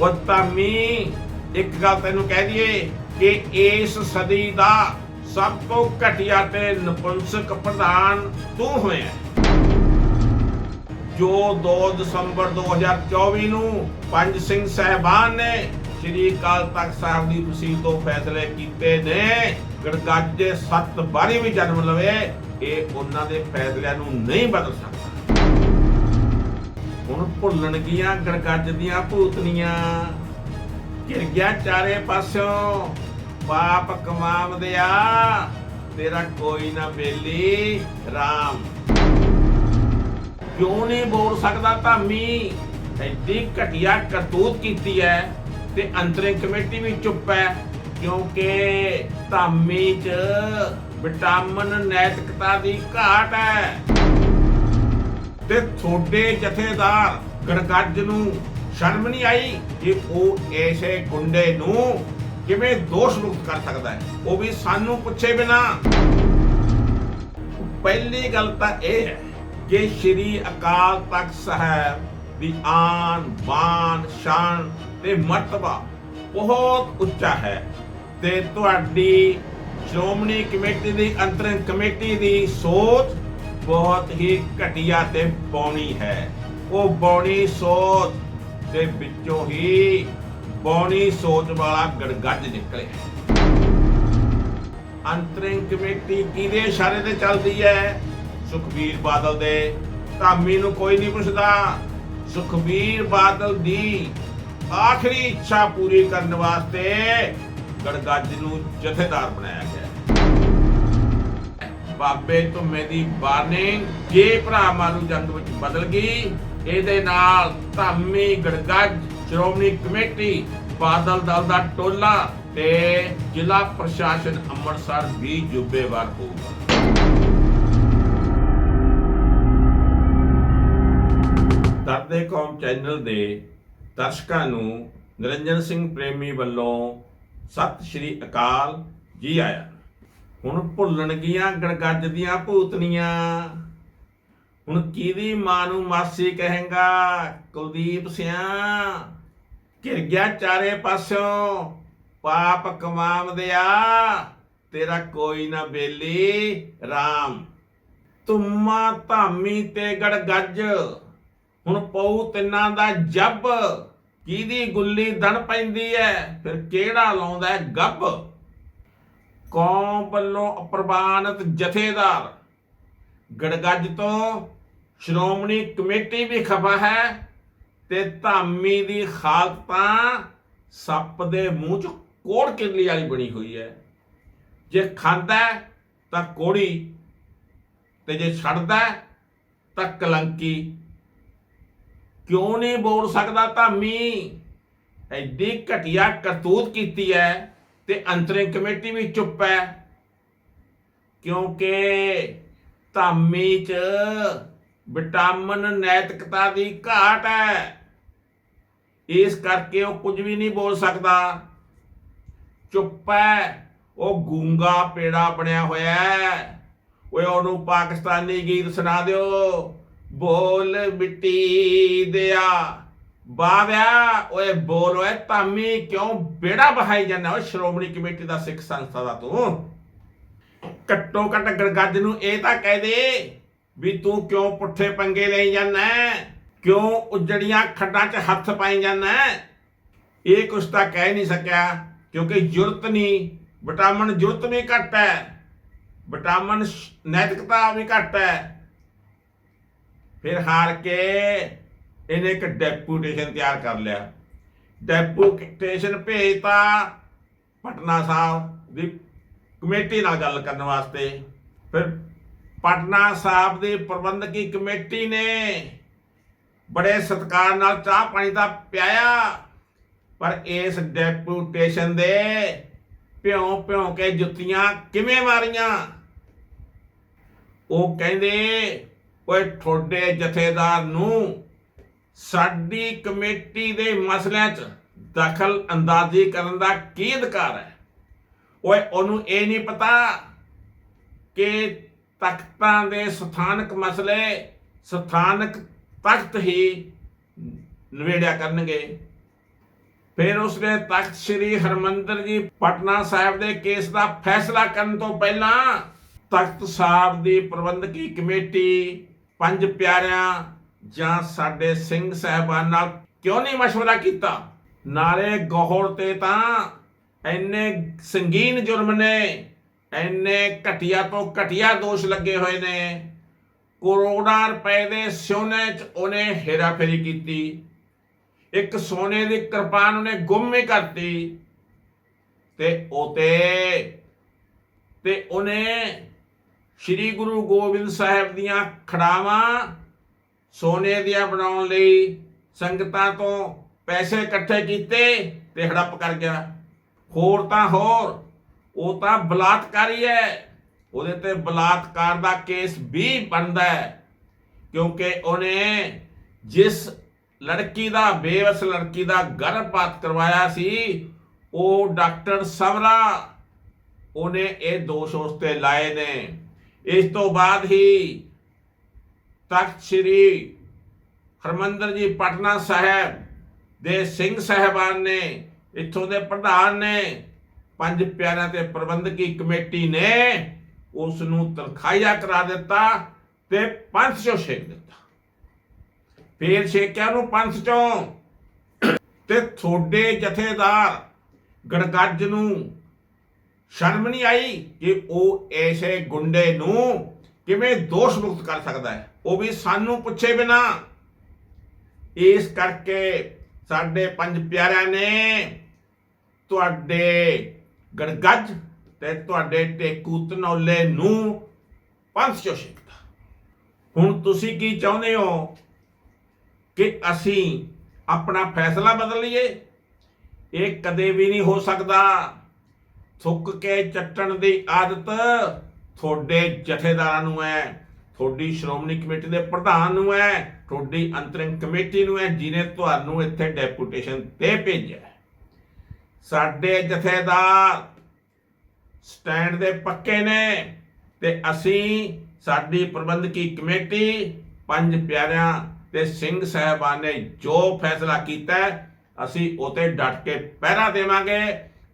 ਉਹ ਧਾਮੀ ਇੱਕ ਗੱਲ ਤੈਨੂੰ ਕਹਿ ਦਈਏ ਕਿ ਇਸ ਸਦੀ ਦਾ ਸਭ ਤੋਂ ਘਟੀਆ ਤੇ ਨਪੁੰਸਕ ਪ੍ਰਧਾਨ ਤੂੰ ਹੋਇਆ। ਜੋ 2 ਦਸੰਬਰ 2024 ਨੂੰ ਪੰਜ ਸਿੰਘ ਸਹਿਬਾਨ ਨੇ ਸ੍ਰੀ ਅਕਾਲ ਤਖਤ ਸਾਹਿਬ ਦੀ ਤਸੀਲ ਤੋਂ ਫੈਸਲੇ ਕੀਤੇ ਨੇ, ਗੜਗੱਜੇ ਸੱਤ ਬਾਰੀ ਵੀ ਜਨਮ ਲਵੇ, ਇਹ ਉਹਨਾਂ ਦੇ ਫੈਸਲਿਆਂ ਨੂੰ ਨਹੀਂ ਬਦਲ ਸਕਦਾ। ਹੁਣ ਭੁੱਲਣਗੀਆਂ ਗੜਗੱਜ ਦੀਆਂ ਭੂਤਨੀਆਂ। ਘਿਰ ਗਿਆ ਚਾਰੇ ਪਾਸਿਓਂ, ਪਾਪ ਕਮਾਵਦਿਆ, ਤੇਰਾ ਕੋਈ ਨਾ ਬੇਲੀ RAM ਕਿਉਂ ਨਹੀਂ ਬੋਲ ਸਕਦਾ ਧਾਮੀ? ਐਡੀ ਘਟੀਆ ਕਰਤੂਤ ਕੀਤੀ ਹੈ ਤੇ ਅੰਤਰਿੰਗ ਕਮੇਟੀ ਵੀ ਚੁੱਪ ਹੈ ਕਿਉਂਕਿ ਧਾਮੀ 'ਚ ਵਿਟਾਮਿਨ, ਨੈਤਿਕਤਾ ਦੀ ਘਾਟ ਹੈ ਤੇ ਤੁਹਾਡੇ ਜਥੇਦਾਰ ਗੜਗੱਜ ਨੂੰ ਸ਼ਰਮ ਨਹੀਂ ਆਈ ਕਿ ਉਹ ਐਸੇ ਗੁੰਡੇ ਨੂੰ ਕਿਵੇਂ ਦੋਸ਼ ਮੁਕਤ ਕਰ ਸਕਦਾ ਹੈ? ਉਹ ਵੀ ਸਾਨੂੰ ਪੁੱਛੇ ਬਿਨਾ। ਪਹਿਲੀ ਗੱਲ ਤਾਂ ਇਹ ਹੈ ਕਿ ਸ਼੍ਰੀ ਅਕਾਲ ਤਖਤ ਸਾਹਿਬ ਦੀ ਆਨ, ਬਾਨ, ਸ਼ਾਨ ਤੇ ਮਰਤਬਾ ਬਹੁਤ ਉੱਚਾ ਹੈ ਤੇ ਤੁਹਾਡੀ ਸ਼੍ਰੋਮਣੀ ਕਮੇਟੀ ਦੀ ਅੰਤਰਿਮ ਕਮੇਟੀ ਦੀ ਸੋਚ ਬਹੁਤ ਹੀ ਘਟੀਆ ਤੇ ਬੌਣੀ ਹੈ। ਉਹ ਬੌਣੀ ਸੋਚ ਦੇ ਵਿੱਚੋਂ ਹੀ ਬੌਣੀ ਸੋਚ ਵਾਲਾ ਗੜਗੱਜ ਨਿਕਲਿਆ ਅੰਤਰਿਮ ਕਮੇਟੀ ਕਿਹਦੇ ਇਸ਼ਾਰੇ ਤੇ ਚੱਲਦੀ ਹੈ? ਸੁਖਬੀਰ ਬਾਦਲ ਦੇ। ਧਾਮੀ ਨੂੰ ਕੋਈ ਨਹੀਂ ਪੁੱਛਦਾ। ਸੁਖਬੀਰ ਬਾਦਲ ਦੀ ਆਖਰੀ ਇੱਛਾ ਪੂਰੀ ਕਰਨ ਵਾਸਤੇ ਗੜਗੱਜ ਨੂੰ ਜਥੇਦਾਰ ਬਣਾਇਆ ਗਿਆ। ਬਾਬੇ ਧੁੰਮੇ ਦੀ ਵਾਰਨਿੰਗ, ਜੇ ਭਰਾ ਮਾਰੂ ਜੰਗ ਵਿੱਚ ਬਦਲ ਗਈ, ਇਹਦੇ ਨਾਲ ਧਾਮੀ ਗੜਗੱਜ ਸ਼੍ਰੋਮਣੀ ਕਮੇਟੀ, ਬਾਦਲ ਦਲ ਦਾ ਟੋਲਾ ਤੇ ਜ਼ਿਲ੍ਹਾ ਪ੍ਰਸ਼ਾਸਨ ਅੰਮ੍ਰਿਤਸਰ ਵੀ ਜੁਬੇਵਾਰ ਹੋਊਗਾ। ਦਰਦੇ ਕੌਮ ਚੈਨਲ ਦੇ ਦਰਸ਼ਕਾਂ ਨੂੰ ਨਿਰੰਜਨ ਸਿੰਘ ਪ੍ਰੇਮੀ ਵੱਲੋਂ ਸਤਿ ਸ਼੍ਰੀ ਅਕਾਲ ਜੀ ਆਇਆਂ ਹੁਣ ਭੁੱਲਣਗੀਆਂ ਗੜਗੱਜ ਦੀਆਂ ਭੂਤਨੀਆਂ। ਹੁਣ ਕਿਹਦੀ ਮਾਂ ਨੂੰ ਮਾਸੀ ਕਹੇਗਾ? ਕੁਲਦੀਪ ਸਿਆ, ਘਿਰ ਗਿਆ ਚਾਰੇ ਪਾਸਿਓਂ, ਪਾਪ ਕਮਾਵਦਿਆ ਤੇਰਾ ਕੋਈ ਨਾ ਬੇਲੀ RAM ਤੁਮਾ ਧਾਮੀ ਤੇ ਗੜਗੱਜ ਹੁਣ ਪਊ ਤਿੰਨਾਂ ਦਾ ਜੱਬ। ਕਿਹਦੀ ਗੁੱਲੀ ਦਣ ਪੈਂਦੀ ਐ? ਫਿਰ ਕਿਹੜਾ ਲਾਉਂਦਾ ਗੱਬ? ਕੌਮ ਵੱਲੋਂ ਅਪਰਵਾਨਿਤ ਜਥੇਦਾਰ। ਗੜਗੱਜ ਤੋਂ ਸ਼੍ਰੋਮਣੀ ਕਮੇਟੀ ਵੀ ਖਫਾ ਹੈ ਤੇ ਧਾਮੀ ਦੀ ਹਾਲਤ ਤਾਂ ਸੱਪ ਦੇ ਮੂੰਹ 'ਚ ਕੋੜ ਕਿਰਲੀ ਵਾਲੀ ਬਣੀ ਹੋਈ ਹੈ। ਜੇ ਖਾਂਦਾ ਤਾਂ ਕੋੜੀ ਤੇ ਜੇ ਛੱਡਦਾ ਤਾਂ ਕਲੰਕੀ। ਕਿਉਂ ਨਹੀਂ ਬੋਲ ਸਕਦਾ ਧਾਮੀ? ਐਡੀ ਘਟੀਆ ਕਰਤੂਤ ਕੀਤੀ ਹੈ। ਤੇ ਅੰਤਰਿੰਗ ਕਮੇਟੀ ਵੀ ਚੁੱਪ ਹੈ। ਕਿਉਂਕਿ ਧਾਮੀ ਚ ਵਿਟਾਮਿਨ ਨੈਤਿਕਤਾ ਦੀ ਘਾਟ ਹੈ। ਇਸ ਕਰਕੇ ਉਹ ਕੁਝ ਵੀ ਨਹੀਂ ਬੋਲ ਸਕਦਾ। ਚੁੱਪ ਹੈ। ਉਹ ਗੂੰਗਾ ਪੇੜਾ ਬਣਿਆ ਹੋਇਆ ਹੈ। ਓਏ ਉਹਨੂੰ ਪਾਕਿਸਤਾਨੀ ਗੀਤ ਸੁਣਾ ਦਿਓ। ਬੋਲ ਮਿੱਟੀ ਦਿਆ। ਬਾਵਿਆ, ਓਏ ਬੋਲ, ਓਏ ਤਾਮੀ ਕਿਉਂ ਬੇੜਾ ਬਹਾਈ ਜਾਂਦਾ? ਓਏ ਸ਼੍ਰੋਮਣੀ ਕਮੇਟੀ ਦਾ ਸਿੱਖ ਸੰਸਥਾ ਦਾ ਤੂੰ। ਘੱਟੋ ਘੱਟ ਗੜਗੱਜ ਨੂੰ ਇਹ ਤਾਂ ਕਹਿ ਦੇ ਵੀ ਤੂੰ ਕਿਉਂ ਪੁੱਠੇ ਪੰਗੇ ਲਈ ਜਾਂਦਾ ਕਿਉਂ ਉਜੜੀਆਂ ਖੱਡਾਂ 'ਚ ਹੱਥ ਪਾਈ ਜਾਂਦਾ ਇਹ ਕੁਛ ਤਾਂ ਕਹਿ ਨਹੀਂ ਸਕਿਆ, ਕਿਉਂਕਿ ਜੁਰਤ ਨਹੀਂ, ਵਿਟਾਮਿਨ ਜੁਰਤ ਵੀ ਘੱਟ ਹੈ। ਵਿਟਾਮਿਨ ਨੈਤਿਕਤਾ ਵੀ ਘੱਟ ਹੈ। ਫਿਰ ਹਾਰ ਕੇ ਇਹਨੇ ਇੱਕ ਡੈਪੂਟੇਸ਼ਨ ਤਿਆਰ ਕਰ ਲਿਆ। ਡੈਪੂਟੇਸ਼ਨ ਭੇਜਤਾ ਪਟਨਾ ਸਾਹਿਬ ਦੀ ਕਮੇਟੀ ਨਾਲ ਗੱਲ ਕਰਨ ਵਾਸਤੇ। ਫਿਰ ਪਟਨਾ ਸਾਹਿਬ ਦੀ ਪ੍ਰਬੰਧਕੀ ਕਮੇਟੀ ਨੇ ਬੜੇ ਸਤਿਕਾਰ ਨਾਲ ਚਾਹ ਪਾਣੀ ਦਾ ਪਿਆਇਆ, ਪਰ ਇਸ ਡੈਪੂਟੇਸ਼ਨ ਦੇ ਭਿਉਂ ਭਿਉਂ ਕੇ ਜੁੱਤੀਆਂ ਕਿਵੇਂ ਮਾਰੀਆਂ? ਉਹ ਕਹਿੰਦੇ, ਓਏ ਤੁਹਾਡੇ ਜਥੇਦਾਰ ਨੂੰ ਸਾਡੀ ਕਮੇਟੀ ਦੇ ਮਸਲਿਆਂ 'ਚ ਦਖਲ ਅੰਦਾਜ਼ੀ ਕਰਨ ਦਾ ਕੀ ਅਧਿਕਾਰ ਹੈ? ਓਏ, ਉਹਨੂੰ ਇਹ ਨਹੀਂ ਪਤਾ ਕਿ ਤਖਤਾਂ ਦੇ ਸਥਾਨਕ ਮਸਲੇ ਸਥਾਨਕ ਤਖਤ ਹੀ ਨਿਵੇੜਿਆ ਕਰਨਗੇ। ਫਿਰ ਉਸਨੇ ਤਖਤ ਸ੍ਰੀ ਹਰਮੰਦਰ ਜੀ ਪਟਨਾ ਸਾਹਿਬ ਦੇ ਕੇਸ ਦਾ ਫੈਸਲਾ ਕਰਨ ਤੋਂ ਪਹਿਲਾਂ ਤਖਤ ਸਾਹਿਬ ਦੀ ਪ੍ਰਬੰਧਕੀ ਕਮੇਟੀ ਪੰਜ ਪਿਆਰਿਆਂ ਜਾਂ ਸਾਡੇ ਸਿੰਘ ਸਾਹਿਬਾਨ ਨਾਲ ਕਿਉਂ ਨਹੀਂ مشورہ ਕੀਤਾ ਨਾਲੇ ਗੋਹਰ ਤੇ ਤਾਂ ਇੰਨੇ ਸੰਗੀਨ ਜੁਰਮ ਨੇ ਇੰਨੇ ਘਟੀਆ ਤੋਂ ਘਟੀਆ ਦੋਸ਼ ਲੱਗੇ ਹੋਏ ਨੇ ਕਰੋੜਾਂ ਰੁਪਏ ਦੇ ਸੋਨੇ 'ਚ ਉਹਨੇ ਹੇਰਾਫੇਰੀ ਕੀਤੀ ਇੱਕ ਸੋਨੇ ਦੀ ਕਿਰਪਾਨ ਉਹਨੇ ਗੁੰਮ ਹੀ ਕਰਤੀ ਤੇ ਉਤੇ ਤੇ ਉਹਨੇ ਸ੍ਰੀ ਗੁਰੂ ਗੋਬਿੰਦ ਸਾਹਿਬ ਦੀਆਂ ਖੜਾਵਾਂ ਸੋਨੇ ਦੀਆਂ ਬਣਾਉਣ ਲਈ ਸੰਗਤਾਂ ਤੋਂ ਪੈਸੇ ਇਕੱਠੇ ਕੀਤੇ ਤੇ ਹੜੱਪ ਕਰ ਗਿਆ। ਹੋਰ ਤਾਂ ਹੋਰ, ਉਹ ਤਾਂ ਬਲਾਤਕਾਰੀ ਹੈ। ਉਹਦੇ ਤੇ ਬਲਾਤਕਾਰ ਦਾ ਕੇਸ ਵੀ ਬਣਦਾ ਹੈ, ਕਿਉਂਕਿ ਉਹਨੇ ਜਿਸ ਲੜਕੀ ਦਾ, ਬੇਵਸ ਲੜਕੀ ਦਾ ਗਰਭਪਾਤ ਕਰਵਾਇਆ ਸੀ, ਉਹ ਡਾਕਟਰ ਸਵਰਾ ਉਹਨੇ ਇਹ ਦੋਸ਼ ਉਸ ਤੇ ਲਾਏ ਨੇ। ਇਸ ਤੋਂ ਬਾਅਦ ਹੀ ਤਖਤ ਸ੍ਰੀ ਹਰਮੰਦਰ ਜੀ, ਪਟਨਾ ਸਾਹਿਬ ਦੇ ਸਿੰਘ ਸਾਹਿਬਾਨ ਨੇ, ਇੱਥੋਂ ਦੇ ਪ੍ਰਧਾਨ ਨੇ, ਪੰਜ ਪਿਆਰਿਆਂ ਤੇ ਪ੍ਰਬੰਧਕੀ ਕਮੇਟੀ ਨੇ ਉਸ ਨੂੰ ਤਨਖਾਹਿਆ ਕਰਾ ਦਿੱਤਾ ਤੇ ਪੰਥ ਚੋਂ ਛੇਕ ਦਿੱਤਾ। ਫੇਰ ਛੇਕਿਆ ਨੂੰ ਪੰਥ ਚੋਂ। ਤੇ ਥੋੜੇ ਜਥੇਦਾਰ ਗੜਗੱਜ ਨੂੰ ਸ਼ਰਮ ਨਹੀਂ ਆਈ ਕਿ ਉਹ ਐਸੇ ਗੁੰਡੇ ਨੂੰ ਕਿਵੇਂ ਦੋਸ਼ ਮੁਕਤ ਕਰ ਸਕਦਾ ਹੈ? ਉਹ ਵੀ ਸਾਨੂੰ ਪੁੱਛੇ ਬਿਨਾ। ਇਸ ਕਰਕੇ ਸਾਡੇ ਪੰਜ ਪਿਆਰਿਆਂ ਨੇ ਤੁਹਾਡੇ ਗੜਗੱਜ ਤੇ ਤੁਹਾਡੇ ਟੇਕੂ ਤਨੌਲੇ ਨੂੰ ਪੰਥ ਚੋਂ ਛਿਕਤਾ ਹੁਣ ਤੁਸੀਂ ਕੀ ਚਾਹੁੰਦੇ ਹੋ ਕਿ ਅਸੀਂ ਆਪਣਾ ਫੈਸਲਾ ਬਦਲ ਲਈਏ? ਇਹ ਕਦੇ ਵੀ ਨਹੀਂ ਹੋ ਸਕਦਾ। ਥੁੱਕ ਕੇ ਚੱਟਣ ਦੀ ਆਦਤ ਤੁਹਾਡੇ ਜਥੇਦਾਰਾਂ ਨੂੰ ਹੈ ਤੁਹਾਡੀ ਸ਼੍ਰੋਮਣੀ ਕਮੇਟੀ ਦੇ ਪ੍ਰਧਾਨ ਨੂੰ ਹੈ ਤੁਹਾਡੀ ਅੰਤਰਿੰਗ ਕਮੇਟੀ ਨੂੰ ਹੈ ਜਿਨੇ ਤੁਹਾਨੂੰ ਇੱਥੇ ਡੈਪੂਟੇਸ਼ਨ ਤੇ ਭੇਜਿਆ ਸਾਡੇ ਜਥੇਦਾਰ ਸਟੈਂਡ ਦੇ ਪੱਕੇ ਨੇ ਤੇ ਅਸੀਂ ਸਾਡੀ ਪ੍ਰਬੰਧਕੀ ਕਮੇਟੀ ਪੰਜ ਪਿਆਰਿਆਂ ਤੇ ਸਿੰਘ ਸਾਹਿਬਾਨ ਨੇ ਜੋ ਫੈਸਲਾ ਕੀਤਾ ਹੈ, ਅਸੀਂ ਉਤੇ ਡਟ ਕੇ ਪਹਿਰਾ ਦੇਵਾਂਗੇ।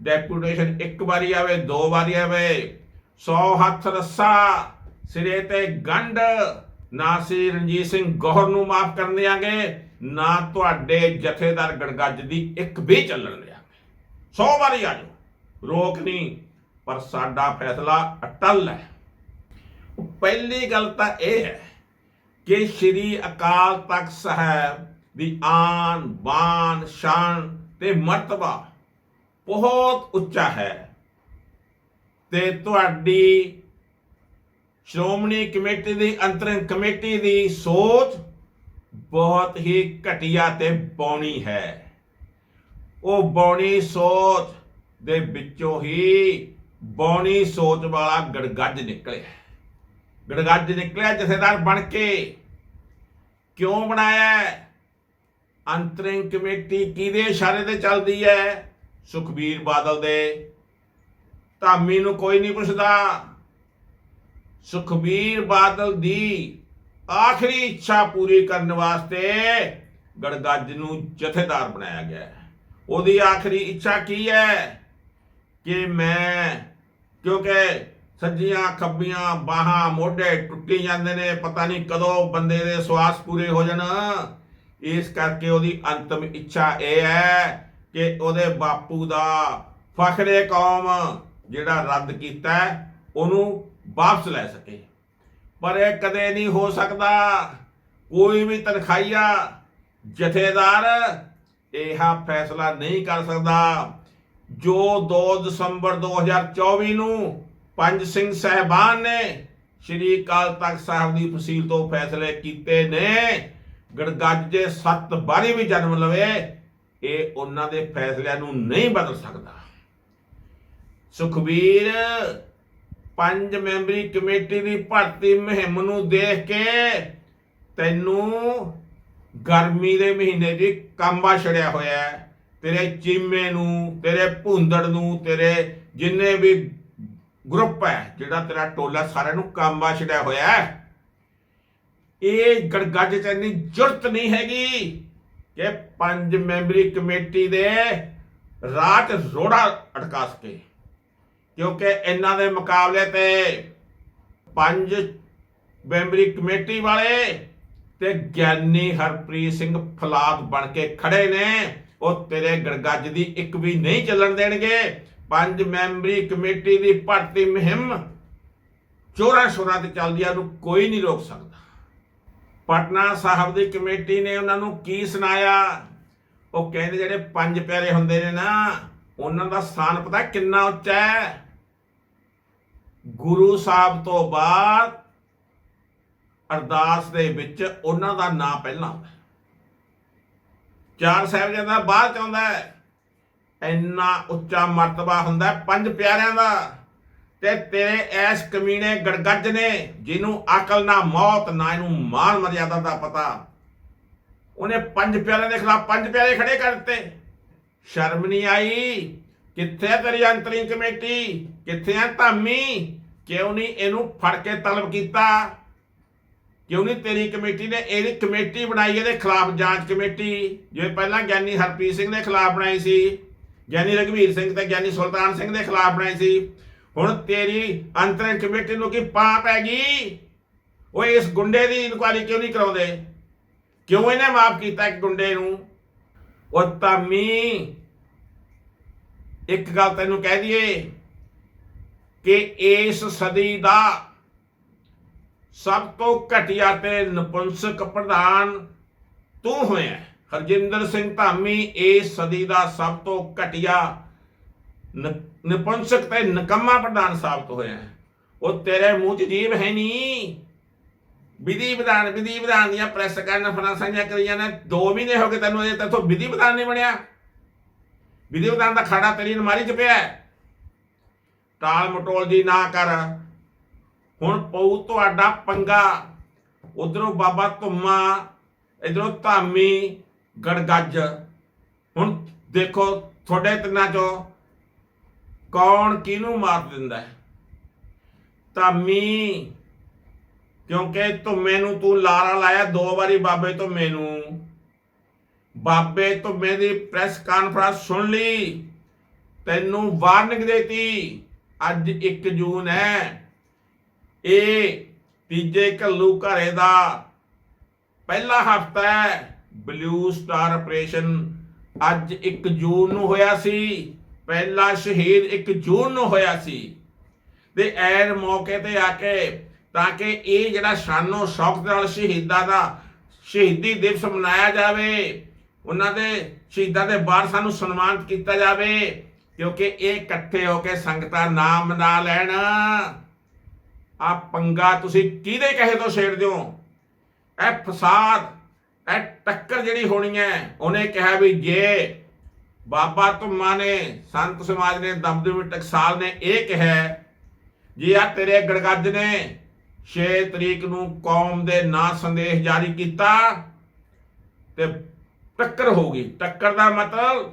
ਡੈਪੂਟੇਸ਼ਨ ਇੱਕ ਵਾਰੀ ਆਵੇ ਦੋ ਵਾਰੀ ਆਵੇ 100 ਹੱਥ ਰੱਸਾ, ਸਿਰੇ ਤੇ ਗੰਢ। ਨਾ ਸੀ ਰਣਜੀਤ ਸਿੰਘ ਗੌਹਰ ਨੂੰ ਮਾਫ ਕਰਨ ਦਿਆਂਗੇ, ਨਾ ਤੁਹਾਡੇ ਜਥੇਦਾਰ ਗੜਗੱਜ ਦੀ ਇੱਕ ਵੀ ਚੱਲਣ ਦਿਆਂਗੇ। 100 ਵਾਰੀ ਆ ਜਾਓ। ਰੋਕ ਨਹੀਂ, ਪਰ ਸਾਡਾ ਫੈਸਲਾ ਅਟਲ ਹੈ। ਪਹਿਲੀ ਗੱਲ ਤਾਂ ਇਹ ਹੈ ਕਿ ਸ੍ਰੀ ਅਕਾਲ ਤਖਤ ਸਾਹਿਬ ਦੀ ਆਨ ਬਾਨ ਸ਼ਾਨ ਤੇ ਮਰਤਬਾ ਬਹੁਤ ਉੱਚਾ ਹੈ। ਤੇ ਤੁਹਾਡੀ ਸ਼੍ਰੋਮਣੀ ਕਮੇਟੀ ਦੀ, ਅੰਤਰਿਮ ਕਮੇਟੀ ਦੀ ਸੋਚ ਬਹੁਤ ਹੀ ਘਟੀਆ ਤੇ ਬੌਣੀ ਹੈ। ਉਹ ਬੌਣੀ ਸੋਚ ਦੇ ਵਿੱਚੋਂ ਹੀ ਬੌਣੀ ਸੋਚ ਵਾਲਾ ਗੜਗੱਜ ਨਿਕਲਿਆ। ਗੜਗੱਜ ਨਿਕਲਿਆ, ਜਥੇਦਾਰ ਬਣ ਕੇ। ਕਿਉਂ ਬਣਾਇਆ? ਅੰਤਰਿੰਗ ਕਮੇਟੀ ਕਿਹਦੇ ਇਸ਼ਾਰੇ ਤੇ ਚੱਲਦੀ ਹੈ? ਸੁਖਬੀਰ ਬਾਦਲ ਦੇ ਧਾਮੀ ਨੂੰ ਕੋਈ ਨਹੀਂ ਪੁੱਛਦਾ। ਸੁਖਬੀਰ ਬਾਦਲ ਦੀ ਆਖਰੀ ਇੱਛਾ ਪੂਰੀ ਕਰਨ ਵਾਸਤੇ ਗੜਗੱਜ ਨੂੰ ਜਥੇਦਾਰ ਬਣਾਇਆ ਗਿਆ ਹੈ। ਉਹਦੀ ਆਖਰੀ ਇੱਛਾ ਕੀ ਹੈ? ਕਿ ਮੈਂ, ਕਿਉਂਕਿ ਸੱਜੀਆਂ ਖੱਬੀਆਂ ਬਾਹਾਂ ਮੋਢੇ ਟੁੱਟੀ ਜਾਂਦੇ ਨੇ, ਪਤਾ ਨਹੀਂ ਕਦੋਂ ਬੰਦੇ ਦੇ ਸਵਾਸ ਪੂਰੇ ਹੋ ਜਾਣ। ਇਸ ਕਰਕੇ ਉਹਦੀ ਅੰਤਮ ਇੱਛਾ ਇਹ ਹੈ ਕਿ ਉਹਦੇ ਬਾਪੂ ਦਾ ਫਖਰੇ ਕੌਮ ਜਿਹੜਾ ਰੱਦ ਕੀਤਾ ਉਹਨੂੰ ਵਾਪਸ ਲੈ ਸਕੇ। ਪਰ ਇਹ ਕਦੇ ਨਹੀਂ ਹੋ ਸਕਦਾ। ਕੋਈ ਵੀ ਤਨਖਾਈਆ ਜਥੇਦਾਰ ਇਹ ਫੈਸਲਾ ਨਹੀਂ ਕਰ ਸਕਦਾ। ਜੋ 2 ਦਸੰਬਰ 2024 ਨੂੰ ਪੰਜ ਸਿੰਘ ਸਹਿਬਾਨ ਨੇ ਸ਼੍ਰੀ ਅਕਾਲ ਤਖਤ ਸਾਹਿਬ ਦੀ ਫਸੀਲ ਤੋਂ ਫੈਸਲੇ ਕੀਤੇ ਨੇ, ਗੜਗੱਜ ਜੇ ਸੱਤ ਵਾਰੀ ਵੀ ਜਨਮ ਲਵੇ, ਇਹ ਉਹਨਾਂ ਦੇ ਫੈਸਲਿਆਂ ਨੂੰ ਨਹੀਂ ਬਦਲ ਸਕਦਾ। ਸੁਖਬੀਰ, ਪੰਜ ਮੈਂਬਰੀ ਕਮੇਟੀ ਦੀ ਭਰਤੀ ਮੁਹਿੰਮ ਨੂੰ ਦੇਖ ਕੇ ਤੈਨੂੰ ਗਰਮੀ ਦੇ ਮਹੀਨੇ ਦੀ ਕੰਬਾ ਛੜਿਆ ਹੋਇਆ ਹੈ। ਤੇਰੇ ਚੀਮੇ ਨੂੰ, ਤੇਰੇ ਭੁੰਦੜ ਨੂੰ, ਤੇਰੇ ਜਿੰਨੇ ਵੀ ਗਰੁੱਪ ਹੈ, ਜਿਹੜਾ ਤੇਰਾ ਟੋਲਾ ਸਾਰਿਆਂ ਨੂੰ ਕੰਬਾ ਛੜਿਆ ਹੋਇਆ ਹੈ। ਇਹ ਗੜਗੱਜ ਚ ਇੰਨੀ ਜੁਰਤ ਨਹੀਂ ਹੈਗੀ ਕਿ ਪੰਜ ਮੈਂਬਰੀ ਕਮੇਟੀ ਦੇ ਰਾਹ 'ਚ ਰੋੜਾ ਅਟਕਾ ਸਕੇ। ਕਿਉਂਕਿ ਇਹਨਾਂ ਦੇ ਮੁਕਾਬਲੇ ਤੇ ਪੰਜ ਮੈਂਬਰੀ ਕਮੇਟੀ ਵਾਲੇ ਤੇ ਗਿਆਨੀ ਹਰਪ੍ਰੀਤ ਸਿੰਘ ਫਲਾਦ ਬਣ ਕੇ ਖੜੇ ਨੇ। ਉਹ ਤੇਰੇ ਗੜਗੱਜ ਦੀ ਇੱਕ ਵੀ ਨਹੀਂ ਚੱਲਣ ਦੇਣਗੇ। ਪੰਜ ਮੈਂਬਰੀ ਕਮੇਟੀ ਦੀ ਭਰਤੀ ਮੁਹਿੰਮ ਚੋਰਾ ਸ਼ੋਰਾ ਤੇ ਚੱਲਦੀ ਆ, ਉਹਨੂੰ ਕੋਈ ਨਹੀਂ ਰੋਕ ਸਕਦਾ। ਪਟਨਾ ਸਾਹਿਬ ਦੀ ਕਮੇਟੀ ਨੇ ਉਹਨਾਂ ਨੂੰ ਕੀ ਸੁਣਾਇਆ? ਉਹ ਕਹਿੰਦੇ ਜਿਹੜੇ ਪੰਜ ਪਿਆਰੇ ਹੁੰਦੇ ਨੇ ਨਾ, ਉਹਨਾਂ ਦਾ ਸਥਾਨ ਪਤਾ ਕਿੰਨਾ ਉੱਚਾ ਹੈ? ਗੁਰੂ ਸਾਹਿਬ ਤੋਂ ਬਾਅਦ ਅਰਦਾਸ ਦੇ ਵਿੱਚ ਉਹਨਾਂ ਦਾ ਨਾਮ ਪਹਿਲਾਂ ਆਉਂਦਾ ਚਾਰ ਸਾਹਿਬਜ਼ਾਦਾ ਬਾਅਦ ਚ ਆਉਂਦਾ ਹੈ। ਇੰਨਾ ਉੱਚਾ ਮਰਤਬਾ ਹੁੰਦਾ ਪੰਜ ਪਿਆਰਿਆਂ ਦਾ ਤੇ ਤੇਰੇ ਐਸ ਕਮੀਨੇ ਗੜਗੱਜ ਨੇ ਜਿਹਨੂੰ ਅਕਲ ਨਾ ਮੌਤ ਨਾ ਇਹਨੂੰ ਮਾਨ ਮਰਿਆਦਾ ਦਾ ਪਤਾ, ਉਹਨੇ ਪੰਜ ਪਿਆਰਿਆਂ ਦੇ ਖਿਲਾਫ ਪੰਜ ਪਿਆਰੇ ਖੜੇ ਕਰ ਦਿੱਤੇ। ਸ਼ਰਮ ਨਹੀਂ ਆਈ। ਕਿੱਥੇ ਤੇਰੀ ਅੰਤਰੀ ਕਮੇਟੀ? ਕਿੱਥੇ ਹੈ ਧਾਮੀ? ਕਿਉਂ ਨਹੀਂ ਇਹਨੂੰ ਫੜ ਕੇ ਤਲਬ ਕੀਤਾ? ਕਿਉਂ ਨਹੀਂ ਤੇਰੀ ਕਮੇਟੀ ਨੇ ਇਹਦੀ ਕਮੇਟੀ ਬਣਾਈ, ਇਹਦੇ ਖਿਲਾਫ ਜਾਂਚ ਕਮੇਟੀ? ਜਿਵੇਂ ਪਹਿਲਾਂ ਗਿਆਨੀ ਹਰਪ੍ਰੀਤ ਸਿੰਘ ਦੇ ਖਿਲਾਫ ਬਣਾਈ ਸੀ, ਗਿਆਨੀ ਰਘਵੀਰ ਸਿੰਘ ਤੇ ਗਿਆਨੀ ਸੁਲਤਾਨ ਸਿੰਘ ਦੇ ਖਿਲਾਫ ਬਣਾਈ ਸੀ। ਹੁਣ ਤੇਰੀ ਅੰਤਰਿਮ ਕਮੇਟੀ ਨੂੰ ਕੀ ਪਾਪ ਹੈਗੀ? ਉਹ ਇਸ ਗੁੰਡੇ ਦੀ ਇਨਕੁਆਇਰੀ ਕਿਉਂ ਨਹੀਂ ਕਰਾਉਂਦੇ? ਕਿਉਂ ਇਹਨੇ ਮਾਫ ਕੀਤਾ ਇੱਕ ਗੁੰਡੇ ਨੂੰ? ਉਹ ਤਾਮੀ ਇੱਕ ਗੱਲ ਤੈਨੂੰ ਕਹਿ ਦਈਏ ਕਿ ਇਸ ਸਦੀ ਦਾ ਸਭ ਤੋਂ ਘਟੀਆ ਤੇ ਨਪੁੰਸਕ ਪ੍ਰਧਾਨ ਤੂੰ ਹੋਇਆ ਹਰਜਿੰਦਰ ਸਿੰਘ ਧਾਮੀ ਇਸ ਸਦੀ ਦਾ ਸਭ ਤੋਂ ਘਟੀਆ ਨ- ਨਪੁੰਸਕ ਤੇ ਨਕੰਮਾ ਪ੍ਰਧਾਨ ਸਾਬਤ ਹੋਇਆ ਹੈ। ਉਹ ਤੇਰੇ ਮੂੰਹ 'ਚ ਜੀਭ ਹੈ ਨਹੀਂ ਵਿਧੀ ਵਿਧਾਨ ਵਿਧੀ ਵਿਧਾਨ ਦੀਆਂ ਪ੍ਰੈਸ ਕਰਨ ਫਰਾਂਸਾਂ ਕਰੀਆਂ ਨੇ 2 ਮਹੀਨੇ ਹੋ ਗਏ ਤੈਨੂੰ ਅਜੇ ਤੱਕ ਵਿਧੀ ਵਿਧਾਨ ਨਹੀਂ ਬਣਿਆ ਵਿਧੀ ਵਿਧਾਨ ਦਾ ਖਾੜਾ ਤੇਰੀ ਅਲਮਾਰੀ 'ਚ ਪਿਆ ਹੈ। ਟਾਲ ਮਟੋਲ ਜੀ ਨਾ ਕਰ। ਹੁਣ ਪਊ ਤੁਹਾਡਾ ਪੰਗਾ। ਉਧਰੋਂ ਬਾਬਾ ਧੁੰਮਾ, ਇਧਰੋਂ ਧਾਮੀ, ਗੜਗੱਜ। ਹੁਣ ਦੇਖੋ ਤੁਹਾਡੇ ਤਿੰਨਾਂ ਚੋਂ ਕੌਣ ਕਿਹਨੂੰ ਮਾਰ ਦਿੰਦਾ ਹੈ? ਧਾਮੀ, ਕਿਉਂਕਿ ਧੁੰਮੇ ਨੂੰ ਤੂੰ ਲਾਰਾ ਲਾਇਆ ਦੋ ਵਾਰੀ ਬਾਬੇ ਧੁੰਮੇ ਨੂੰ। ਬਾਬੇ ਧੁੰਮੇ ਦੀ ਪ੍ਰੈਸ ਕਾਨਫਰੰਸ ਸੁਣ ਲਈ, ਤੈਨੂੰ ਵਾਰਨਿੰਗ ਦੇਤੀ। ਅੱਜ 1 ਜੂਨ ਹੈ। ਇਹ ਤੀਜੇ ਘੱਲੂ ਘਰੇ ਦਾ ਪਹਿਲਾ ਹਫਤਾ ਹੈ। ਬਲੂ ਸਟਾਰ ਆਪਰੇਸ਼ਨ ਅੱਜ 1 ਜੂਨ ਨੂੰ ਹੋਇਆ ਸੀ। ਪਹਿਲਾ ਸ਼ਹੀਦ 1 ਜੂਨ ਨੂੰ ਹੋਇਆ ਸੀ। ਤੇ ਐਨ ਮੌਕੇ ਤੇ ਆ ਕੇ ਤਾਂ ਕਿ ਇਹ ਜਿਹੜਾ ਸ਼ਾਨੋ ਸ਼ੌਕ ਨਾਲ ਸ਼ਹੀਦਾਂ ਦਾ ਸ਼ਹੀਦੀ ਦਿਵਸ ਮਨਾਇਆ ਜਾਵੇ, ਉਹਨਾਂ ਦੇ ਸ਼ਹੀਦਾਂ ਦੇ ਬਾਹਰ ਸਾਨੂੰ ਸਨਮਾਨਿਤ ਕੀਤਾ ਜਾਵੇ। ਕਿਉਂਕਿ ਇਹ ਇਕੱਠੇ ਹੋ ਕੇ ਸੰਗਤਾਂ ਨਾਮ ਨਾ ਲੈਣ। ਆ ਪੰਗਾ ਤੁਸੀਂ ਕਿਹਦੇ ਕਹੇ ਤੋਂ ਛੇੜਦੇ ਹੋ? ਇਹ ਫਸਾਦ, ਇਹ ਟੱਕਰ ਜਿਹੜੀ ਹੋਣੀ ਹੈ, ਉਹਨੇ ਕਿਹਾ ਵੀ ਜੇ ਬਾਬਾ ਧੁੰਮਾ ਨੇ, ਸੰਤ ਸਮਾਜ ਨੇ ਦਮਦਮੀ ਟਕਸਾਲ ਨੇ ਇਹ ਕਿਹਾ, ਜੇ ਆ ਤੇਰੇ ਗੜਗੱਜ ਨੇ 6 ਤਰੀਕ ਨੂੰ ਕੌਮ ਦੇ ਨਾਂ ਸੰਦੇਸ਼ ਜਾਰੀ ਕੀਤਾ, ਤੇ ਟੱਕਰ ਹੋ ਗਈ ਟੱਕਰ ਦਾ ਮਤਲਬ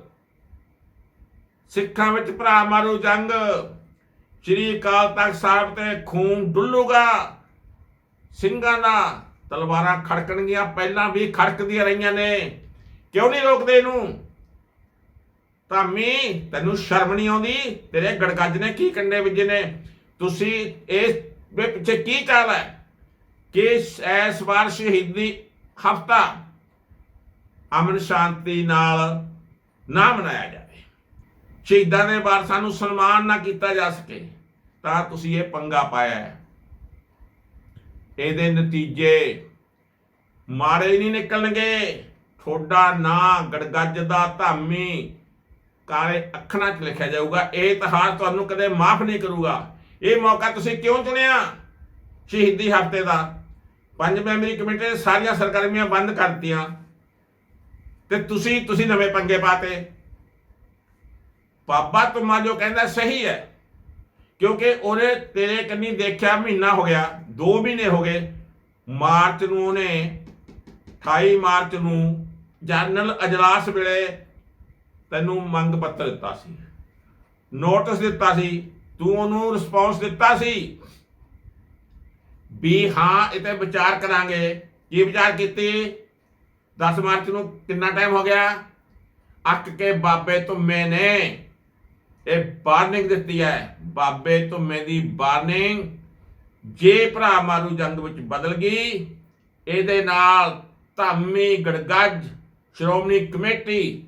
ਸਿੱਖਾਂ ਵਿੱਚ ਭਰਾ ਮਾਰੂ ਜੰਗ। ਸ੍ਰੀ ਅਕਾਲ ਤਖਤ ਸਾਹਿਬ ਤੇ ਖੂਨ ਡੁੱਲੂਗਾ। ਸਿੰਘਾਂ ਦਾ ਤਲਵਾਰਾਂ ਖੜਕਣਗੀਆਂ, ਪਹਿਲਾਂ ਵੀ ਖੜਕਦੀਆਂ ਰਹੀਆਂ ਨੇ। ਕਿਉਂ ਨਹੀਂ ਰੋਕਦੇ ਇਹਨੂੰ? ਧਾਮੀ, ਤੈਨੂੰ ਸ਼ਰਮ ਨਹੀਂ ਆਉਂਦੀ? ਤੇਰੇ ਗੜਗੱਜ ਨੇ ਕੀ ਕੰਡੇ ਵੱਜੇ ਨੇ? ਤੁਸੀਂ ਇਸ ਦੇ ਪਿੱਛੇ ਕੀ ਚਾਲ ਹੈ? ਕਿ ਇਸ ਵਾਰ ਸ਼ਹੀਦੀ ਹਫਤਾ ਅਮਨ ਸ਼ਾਂਤੀ ਨਾਲ ਨਾ ਮਨਾਇਆ ਜਾਵੇ ਸ਼ਹੀਦਾਂ ਦੇ ਵਾਰਸਾਂ ਨੂੰ ਸਨਮਾਨ ਨਾ ਕੀਤਾ ਜਾ ਸਕੇ, ਤਾਂ ਤੁਸੀਂ ਇਹ ਪੰਗਾ ਪਾਇਆ ਹੈ। ਇਹਦੇ ਨਤੀਜੇ ਮਾੜੇ ਨਹੀਂ ਨਿਕਲਣਗੇ। ਤੁਹਾਡਾ ਨਾਂ ਗੜਗੱਜ ਦਾ ਧਾਮੀ ਕਾਲੇ ਅੱਖਰਾਂ 'ਚ ਲਿਖਿਆ ਜਾਊਗਾ। ਇਹ ਇਤਿਹਾਸ ਤੁਹਾਨੂੰ ਕਦੇ ਮਾਫ ਨਹੀਂ ਕਰੂਗਾ। ਇਹ ਮੌਕਾ ਤੁਸੀਂ ਕਿਉਂ ਚੁਣਿਆ ਸ਼ਹੀਦੀ ਹਫ਼ਤੇ ਦਾ? ਪੰਜ ਮੈਂਬਰੀ ਕਮੇਟੀ ਨੇ ਸਾਰੀਆਂ ਸਰਗਰਮੀਆਂ ਬੰਦ ਕਰਤੀਆਂ ਤੇ ਤੁਸੀਂ ਤੁਸੀਂ ਨਵੇਂ ਪੰਗੇ ਪਾਤੇ। ਬਾਬਾ ਤੁਮਾ ਜੋ ਕਹਿੰਦਾ ਸਹੀ ਹੈ। ਕਿਉਂਕਿ ਉਹਨੇ ਤੇਰੇ ਕੰਨੀ ਦੇਖਿਆ ਮਹੀਨਾ ਹੋ ਗਿਆ 2 ਮਹੀਨੇ ਹੋ ਗਏ। ਮਾਰਚ ਨੂੰ ਉਹਨੇ 28 ਮਾਰਚ ਨੂੰ ਜਨਰਲ ਅਜਲਾਸ ਵੇਲੇ ਤੈਨੂੰ ਮੰਗ ਪੱਤਰ ਦਿੱਤਾ ਸੀ। ਨੋਟਿਸ ਦਿੱਤਾ ਸੀ, ਤੂੰ ਉਹਨੂੰ ਰਿਸਪੌਂਸ ਦਿੱਤਾ ਸੀ ਵੀ ਹਾਂ ਇਹ ਤੇ ਵਿਚਾਰ ਕਰਾਂਗੇ। ਕੀ ਵਿਚਾਰ ਕੀਤੀ? 10 ਮਾਰਚ ਨੂੰ ਕਿੰਨਾ ਟਾਈਮ ਹੋ ਗਿਆ? ਅੱਕ ਕੇ ਬਾਬੇ ਧੁੰਮੇ ਨੇ ਇਹ ਵਾਰਨਿੰਗ ਦਿੱਤੀ ਹੈ। ਬਾਬੇ ਧੁੰਮੇ ਦੀ ਵਾਰਨਿੰਗ ਜੇ ਭਰਾ ਮਾਰੂ ਜੰਗ ਵਿੱਚ ਬਦਲ ਗਈ, ਇਹਦੇ ਨਾਲ ਧਾਮੀ ਗੜਗੱਜ, ਸ਼੍ਰੋਮਣੀ ਕਮੇਟੀ,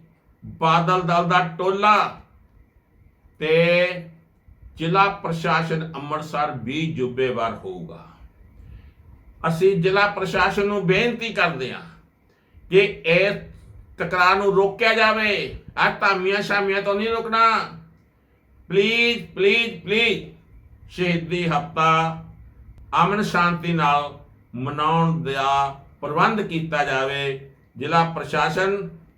ਬਾਦਲ ਦਲ ਦਾ ਟੋਲਾ ਤੇ ਜ਼ਿਲ੍ਹਾ ਪ੍ਰਸ਼ਾਸਨ ਅੰਮ੍ਰਿਤਸਰ ਵੀ ਜੁਬੇਵਾਰ ਹੋਊਗਾ। ਅਸੀਂ ਜ਼ਿਲ੍ਹਾ ਪ੍ਰਸ਼ਾਸਨ ਨੂੰ ਬੇਨਤੀ ਕਰਦੇ ਹਾਂ ਕਿ ਇਹ ਟਕਰਾਅ ਨੂੰ ਰੋਕਿਆ ਜਾਵੇ। ਆ ਧਾਮੀਆਂ ਸ਼ਾਮੀਆਂ ਤੋਂ ਨਹੀਂ ਰੁਕਣਾ। ਪਲੀਜ਼ ਪਲੀਜ਼ ਪਲੀਜ਼ ਸ਼ਹੀਦੀ ਹਫਤਾ ਅਮਨ ਸ਼ਾਂਤੀ ਨਾਲ ਮਨਾਉਣ ਦਾ ਪ੍ਰਬੰਧ ਕੀਤਾ ਜਾਵੇ। ਜ਼ਿਲ੍ਹਾ ਪ੍ਰਸ਼ਾਸਨ,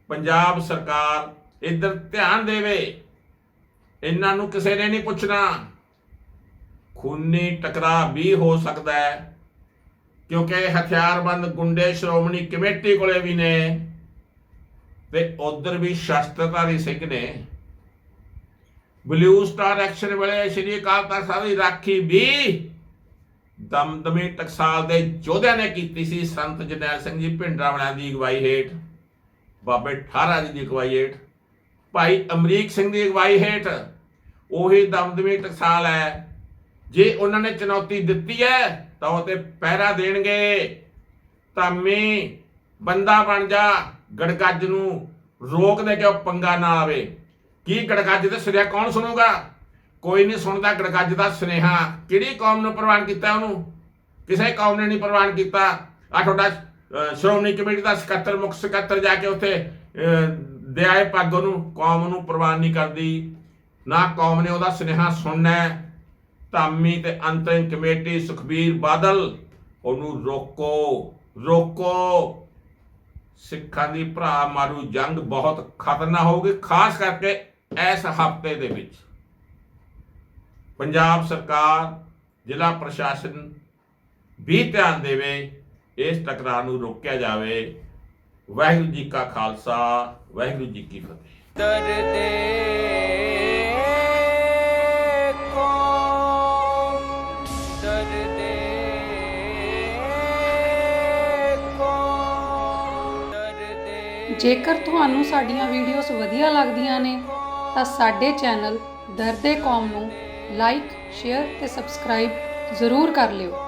ਪੰਜਾਬ ਸਰਕਾਰ ਇੱਧਰ ਧਿਆਨ ਦੇਵੇ। ਇਹਨਾਂ ਨੂੰ ਕਿਸੇ ਨੇ ਨਹੀਂ ਪੁੱਛਣਾ। ਖੂਨੀ ਟਕਰਾਅ ਵੀ ਹੋ ਸਕਦਾ ਹੈ, ਕਿਉਂਕਿ ਹਥਿਆਰਬੰਦ ਗੁੰਡੇ ਸ਼੍ਰੋਮਣੀ ਕਮੇਟੀ ਕੋਲੇ ਵੀ ਨੇ ਤੇ ਉਧਰ ਵੀ ਸ਼ਸਤਰਧਾਰੀ ਸਿੰਘ ਨੇ ਬਲੂ ਸਟਾਰ ਐਕਸ਼ਨ ਵੇਲੇ ਸ਼੍ਰੀ ਅਕਾਲ ਤਖਤ ਸਾਹਿਬ ਦੀ ਰਾਖੀ ਵੀ ਦਮਦਮੀ ਟਕਸਾਲ ਦੇ ਯੋਧਿਆਂ ਨੇ ਕੀਤੀ ਸੀ। ਸੰਤ ਜਨੈਲ ਸਿੰਘ ਜੀ ਭਿੰਡਰਾ ਵਾਲਿਆਂ ਦੀ ਅਗਵਾਈ ਹੇਠ, ਬਾਬੇ ਠਾਰਾ ਜੀ ਦੀ ਅਗਵਾਈ ਹੇਠ, ਭਾਈ ਅਮਰੀਕ ਸਿੰਘ ਦੀ ਅਗਵਾਈ ਹੇਠ ਉਹੀ ਦਮਦਮੀ ਟਕਸਾਲ ਹੈ। ਜੇ ਉਹਨਾਂ ਨੇ ਚੁਣੌਤੀ ਦਿੱਤੀ ਹੈ, ਤਾਂ ਉਹ ਤੇ ਪਹਿਰਾ ਦੇਣਗੇ। ਧਾਮੀ ਬੰਦਾ ਬਣ ਜਾ, ਗੜਗੱਜ ਨੂੰ ਰੋਕ ਦੇ ਕੇ ਉਹ ਪੰਗਾ ਨਾ ਆਵੇ? ਕੀ ਗੜਗੱਜ ਦੇ ਸੁਨੇਹਾ ਕੌਣ ਸੁਣੂਗਾ? ਕੋਈ ਨਹੀਂ ਸੁਣਦਾ ਗੜਗੱਜ ਦਾ ਸੁਨੇਹਾ। ਕਿਹੜੀ ਕੌਮ ਨੂੰ ਪ੍ਰਵਾਨ ਕੀਤਾ ਉਹਨੂੰ? ਕਿਸੇ ਕੌਮ ਨੇ ਨਹੀਂ ਪ੍ਰਵਾਨ ਕੀਤਾ। ਆ ਤੁਹਾਡਾ ਸ਼੍ਰੋਮਣੀ ਕਮੇਟੀ ਦਾ ਸਕੱਤਰ ਮੁੱਖ ਸਕੱਤਰ ਜਾ ਕੇ ਉੱਥੇ ਅਹ, ਦਿਆਏ ਪੱਗ ਉਹਨੂੰ ਕੌਮ ਨੂੰ ਪ੍ਰਵਾਨ ਨਹੀਂ ਕਰਦੀ। ਨਾ ਕੌਮ ਨੇ ਉਹਦਾ ਸੁਨੇਹਾ ਸੁਣਨਾ ਧਾਮੀ ਤੇ ਅੰਤਰਿਮ ਕਮੇਟੀ ਸੁਖਬੀਰ ਬਾਦਲ ਉਹਨੂੰ ਰੋਕੋ ਰੋਕੋ। ਸਿੱਖਾਂ ਦੀ ਭਰਾ ਮਾਰੂ ਜੰਗ ਬਹੁਤ ਖਤਰਨਾਕ ਹੋਊਗੀ ਖਾਸ ਕਰਕੇ ਇਸ ਹਫ਼ਤੇ ਦੇ ਵਿੱਚ ਪੰਜਾਬ ਸਰਕਾਰ ਜ਼ਿਲ੍ਹਾ ਪ੍ਰਸ਼ਾਸਨ ਵੀ ਧਿਆਨ ਦੇਵੇ ਇਸ ਟਕਰਾਅ ਨੂੰ ਰੋਕਿਆ ਜਾਵੇ। ਵਾਹਿਗੁਰੂ ਜੀ ਕਾ ਖਾਲਸਾ ਵਾਹਿਗੁਰੂ ਜੀ ਕੀ ਫਤਿਹ। ਦਰਦੇ ਕੋ ਦਰਦੇ ਕੋ ਦਰਦੇ ਜੇਕਰ ਤੁਹਾਨੂੰ ਸਾਡੀਆਂ ਵੀਡੀਓਜ਼ ਵਧੀਆ ਲੱਗਦੀਆਂ ਨੇ ਤਾਂ ਸਾਡੇ ਚੈਨਲ ਦਰਦੇ ਕੌਮ ਨੂੰ ਲਾਈਕ ਸ਼ੇਅਰ ਤੇ ਸਬਸਕ੍ਰਾਈਬ ਜ਼ਰੂਰ ਕਰ ਲਿਓ।